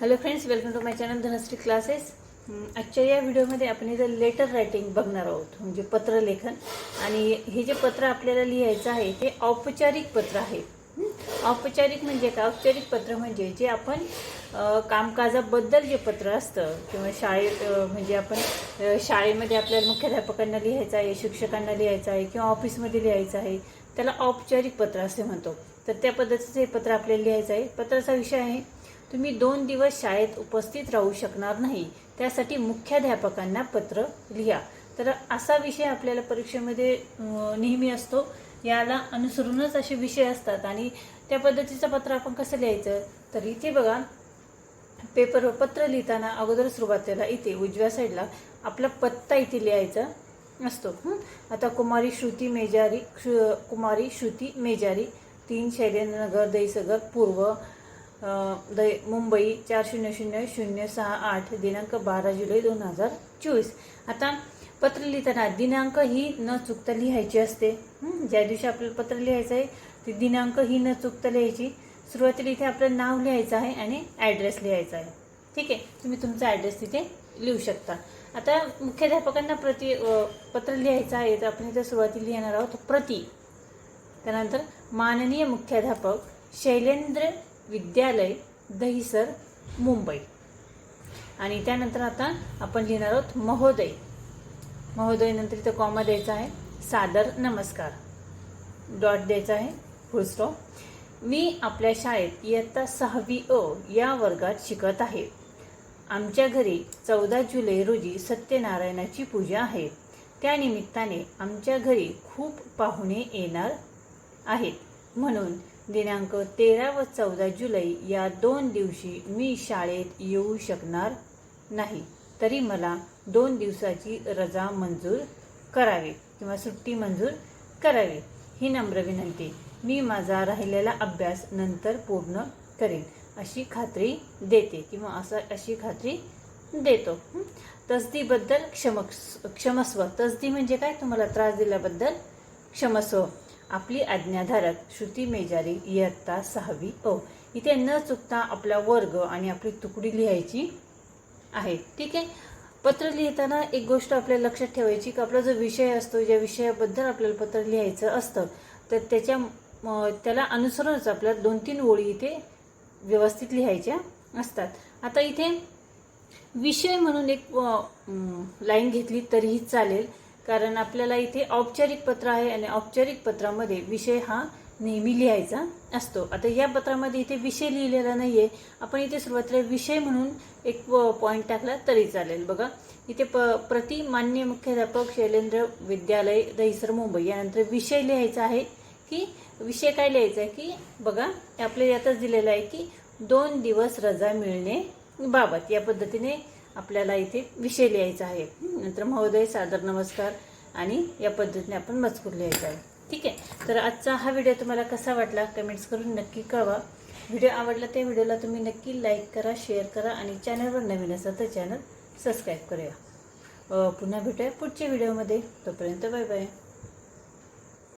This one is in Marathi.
Hello friends welcome to my channel Dhanashree classes आजच्या या व्हिडिओमध्ये आपण इथं लेटर रायटिंग बघणार आहोत म्हणजे पत्रलेखन आणि हे जे पत्र आपल्याला लिहायचं आहे ते औपचारिक पत्र आहे. औपचारिक म्हणजे काय? औपचारिक पत्र म्हणजे जे आपण कामकाजाबद्दल जे पत्र असतं किंवा शाळेत म्हणजे आपण शाळेमध्ये आपल्याला मुख्याध्यापकांना लिहायचं आहे शिक्षकांना लिहायचं आहे किंवा ऑफिसमध्ये लिहायचं आहे त्याला औपचारिक पत्र असे म्हणतो. तर त्या पद्धतीचं हे पत्र आपल्याला लिहायचं आहे. पत्राचा विषय आहे तुम्ही दोन दिवस शाळेत उपस्थित राहू शकणार नाही. त्यासाठी मुख्याध्यापकांना पत्र लिहा. तर असा विषय आपल्याला परीक्षेमध्ये नेहमी असतो. याला अनुसरूनच असे विषय असतात आणि त्या पद्धतीचं पत्र आपण कसं लिहायचं? तर इथे बघा पेपरवर पत्र लिहिताना अगोदर सुरुवातीला इथे उजव्या साईडला आपला पत्ता इथे लिहायचा असतो. आता कुमारी श्रुती मेजारी कुमारी श्रुती मेजारी तीन शैलेंद्रनगर दहीसगर पूर्व द मुंबई चार शून्य शून्य शून्य सहा आठ दिनांक बारा जुलै दोन हजार चोवीस. आता पत्र लिहिताना दिनांक ही न चुकता लिहायची असते. ज्या दिवशी आपल्याला पत्र लिहायचं आहे ती दिनांक ही न चुकता लिहायची. सुरुवातीला इथे आपलं नाव लिहायचं आहे आणि ॲड्रेस लिहायचा आहे. ठीक आहे? तुम्ही तुमचा ॲड्रेस तिथे लिहू शकता. आता मुख्याध्यापकांना प्रति पत्र लिहायचं आहे तर आपण इथे सुरुवातीला लिहिणार आहोत प्रति. त्यानंतर माननीय मुख्याध्यापक शैलेंद्र विद्यालय दहिसर मुंबई. आणि त्यानंतर आता आपण लिहिणार आहोत महोदय. महोदय नंतर इथं कॉमा द्यायचा आहे. सादर नमस्कार. डॉट द्यायचा आहे. फुलस्टॉप मी आपल्या शाळेत इयत्ता सहावी अ या वर्गात शिकत आहे. आमच्या घरी चौदा जुलै रोजी सत्यनारायणाची पूजा आहे. त्यानिमित्ताने आमच्या घरी खूप पाहुणे येणार आहेत. म्हणून दिनांक तेरा व चौदा जुलै या दोन दिवशी मी शाळेत येऊ शकणार नाही. तरी मला दोन दिवसाची रजा मंजूर करावी किंवा सुट्टी मंजूर करावी ही नम्र विनंती. मी माझा राहिलेला अभ्यास नंतर पूर्ण करेन अशी खात्री देते किंवा असं अशी खात्री देतो. तसदीबद्दल क्षम क्षमस्व. तसदी म्हणजे काय? तुम्हाला त्रास दिल्याबद्दल क्षमस्व. आपली आज्ञाधारक श्रुती मेजारी इयत्ता सहावी. ओ इथे न चुकता आपला वर्ग आणि आपली तुकडी लिहायची आहे. ठीक आहे? पत्र लिहिताना एक गोष्ट आपल्याला लक्षात ठेवायची की आपला जो विषय असतो ज्या विषयाबद्दल आपल्याला पत्र लिहायचं असतं तर त्याच्या त्याला अनुसरूनच आपल्याला दोन तीन ओळी इथे व्यवस्थित लिहायच्या असतात. आता इथे विषय म्हणून एक लाईन घेतली तरीही चालेल. कारण आपल्याला इथे औपचारिक पत्र आहे आणि औपचारिक पत्रामध्ये विषय हा नेहमी लिहायचा असतो. आता या पत्रामध्ये इथे विषय लिहिलेला नाही आहे आपण इथे सुरुवातीला विषय म्हणून एक पॉईंट टाकला तरी चालेल. बघा इथे प प्रति मान्य मुख्याध्यापक शैलेंद्र विद्यालय दहिसर मुंबई. यानंतर विषय लिहायचा आहे की विषय काय लिहायचा आहे की बघा आपल्या यातच दिलेला आहे की दोन दिवस रजा मिळणे बाबत. या पद्धतीने आपल्याला इथे विषय लिहायचा आहे. नंतर महोदय सादर नमस्कार आणि या पद्धतीने आपण मजकूर लिहायचा आहे. ठीक आहे? तर आजचा हा व्हिडिओ तुम्हाला कसा वाटला कमेंट्स करून नक्की कळवा. व्हिडिओ आवडला त्या व्हिडिओला तुम्ही नक्की लाईक करा शेअर करा आणि चॅनलवर नवीन असाल तर चॅनल सबस्क्राईब करूया. पुन्हा भेटूया पुढच्या व्हिडिओमध्ये. तोपर्यंत बाय बाय.